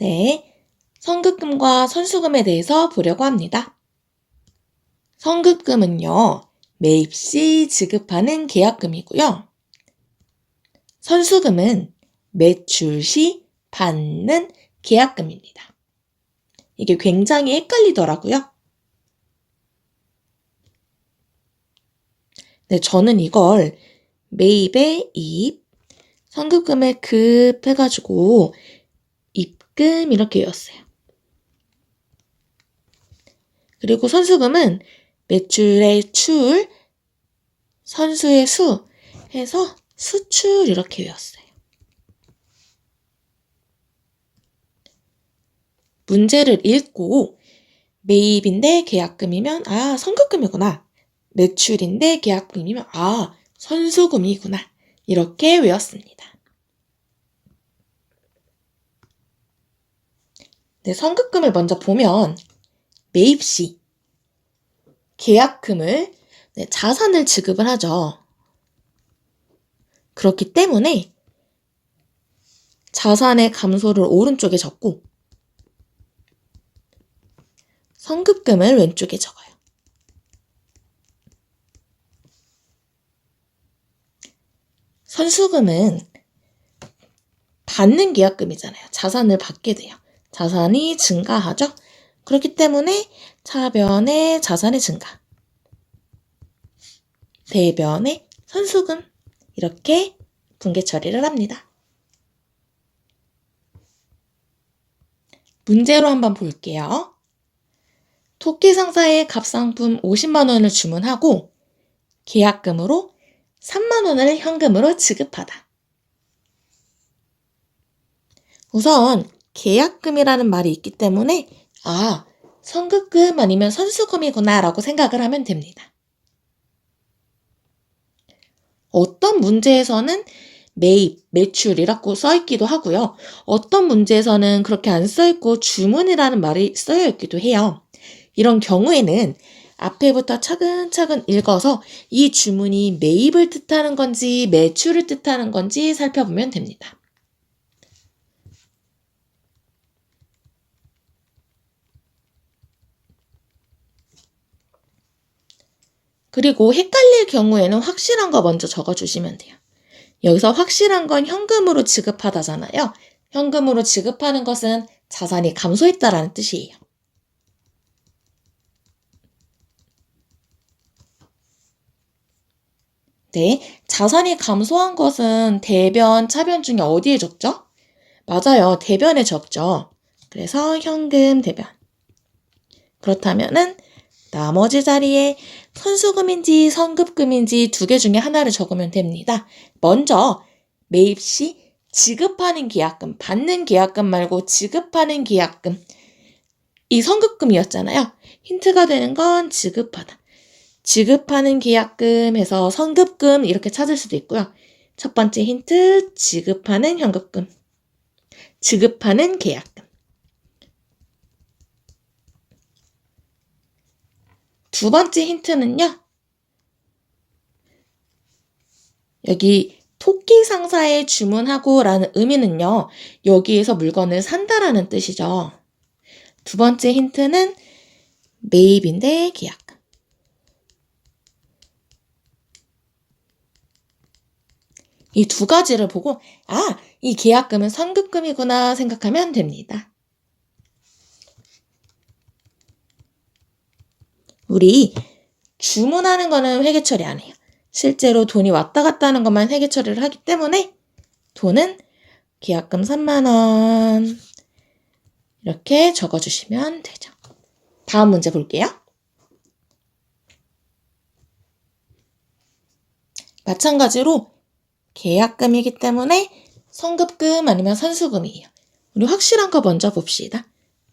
네, 선급금과 선수금에 대해서 보려고 합니다. 선급금은요, 매입 시 지급하는 계약금이고요. 선수금은 매출 시 받는 계약금입니다. 이게 굉장히 헷갈리더라고요. 네, 저는 이걸 매입에 입, 선급금에 급 해가지고 입금 이렇게 외웠어요. 그리고 선수금은 매출의 출, 선수의 수 해서 수출 이렇게 외웠어요. 문제를 읽고 매입인데 계약금이면 아 선급금이구나. 매출인데 계약금이면 아 선수금이구나. 이렇게 외웠습니다. 네, 선급금을 먼저 보면 매입 시 계약금을 네, 자산을 지급을 하죠. 그렇기 때문에 자산의 감소를 오른쪽에 적고 선급금을 왼쪽에 적어요. 선수금은 받는 계약금이잖아요. 자산을 받게 돼요. 자산이 증가하죠. 그렇기 때문에 차변의 자산의 증가. 대변의 선수금. 이렇게 분계 처리를 합니다. 문제로 한번 볼게요. 토끼 상사의 갑상품 50만 원을 주문하고 계약금으로 3만 원을 현금으로 지급하다. 우선 계약금이라는 말이 있기 때문에 아, 선급금 아니면 선수금이구나 라고 생각을 하면 됩니다. 어떤 문제에서는 매입, 매출이라고 써 있기도 하고요. 어떤 문제에서는 그렇게 안 써 있고 주문이라는 말이 쓰여 있기도 해요. 이런 경우에는 앞에부터 차근차근 읽어서 이 주문이 매입을 뜻하는 건지 매출을 뜻하는 건지 살펴보면 됩니다. 그리고 헷갈릴 경우에는 확실한 거 먼저 적어주시면 돼요. 여기서 확실한 건 현금으로 지급하다잖아요. 현금으로 지급하는 것은 자산이 감소했다라는 뜻이에요. 네, 자산이 감소한 것은 대변, 차변 중에 어디에 적죠? 맞아요, 대변에 적죠. 그래서 현금 대변. 그렇다면은 나머지 자리에 선수금인지 선급금인지 두 개 중에 하나를 적으면 됩니다. 먼저 매입 시 지급하는 계약금, 받는 계약금 말고 지급하는 계약금. 이 선급금이었잖아요. 힌트가 되는 건 지급하다. 지급하는 계약금에서 선급금 이렇게 찾을 수도 있고요. 첫 번째 힌트, 지급하는 현급금. 지급하는 계약금. 두 번째 힌트는요. 여기 토끼 상사에 주문하고 라는 의미는요. 여기에서 물건을 산다라는 뜻이죠. 두 번째 힌트는 매입인데 계약금. 이두 가지를 보고 아, 이 계약금은 선급금이구나 생각하면 됩니다. 우리 주문하는 거는 회계 처리 안 해요. 실제로 돈이 왔다 갔다 하는 것만 회계 처리를 하기 때문에 돈은 계약금 3만원 이렇게 적어주시면 되죠. 다음 문제 볼게요. 마찬가지로 계약금이기 때문에 선급금 아니면 선수금이에요. 우리 확실한 거 먼저 봅시다.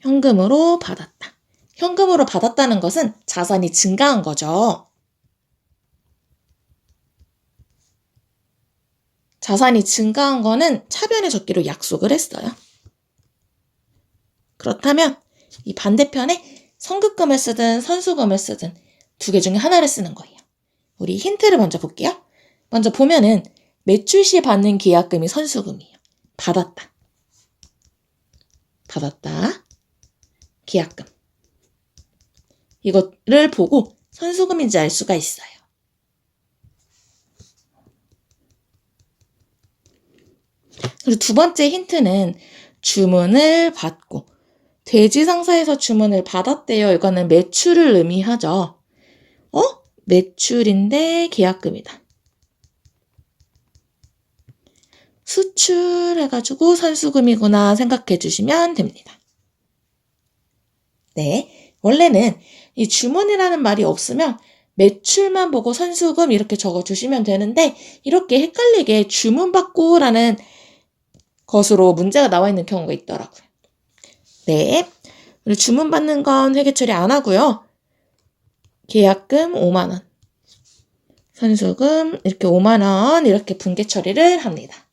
현금으로 받았다. 현금으로 받았다는 것은 자산이 증가한 거죠. 자산이 증가한 거는 차변에 적기로 약속을 했어요. 그렇다면 이 반대편에 선급금을 쓰든 선수금을 쓰든 두 개 중에 하나를 쓰는 거예요. 우리 힌트를 먼저 볼게요. 먼저 보면은 매출 시 받는 계약금이 선수금이에요. 받았다. 받았다. 계약금. 이거를 보고 선수금인지 알 수가 있어요. 그리고 두 번째 힌트는 주문을 받고 돼지 상사에서 주문을 받았대요. 이거는 매출을 의미하죠. 어? 매출인데 계약금이다. 수출해가지고 선수금이구나 생각해 주시면 됩니다. 네. 원래는 이 주문이라는 말이 없으면 매출만 보고 선수금 이렇게 적어 주시면 되는데 이렇게 헷갈리게 주문 받고라는 것으로 문제가 나와 있는 경우가 있더라고요. 네. 그리고 주문 받는 건 회계 처리 안 하고요. 계약금 5만 원. 선수금 이렇게 5만 원 이렇게 분계 처리를 합니다.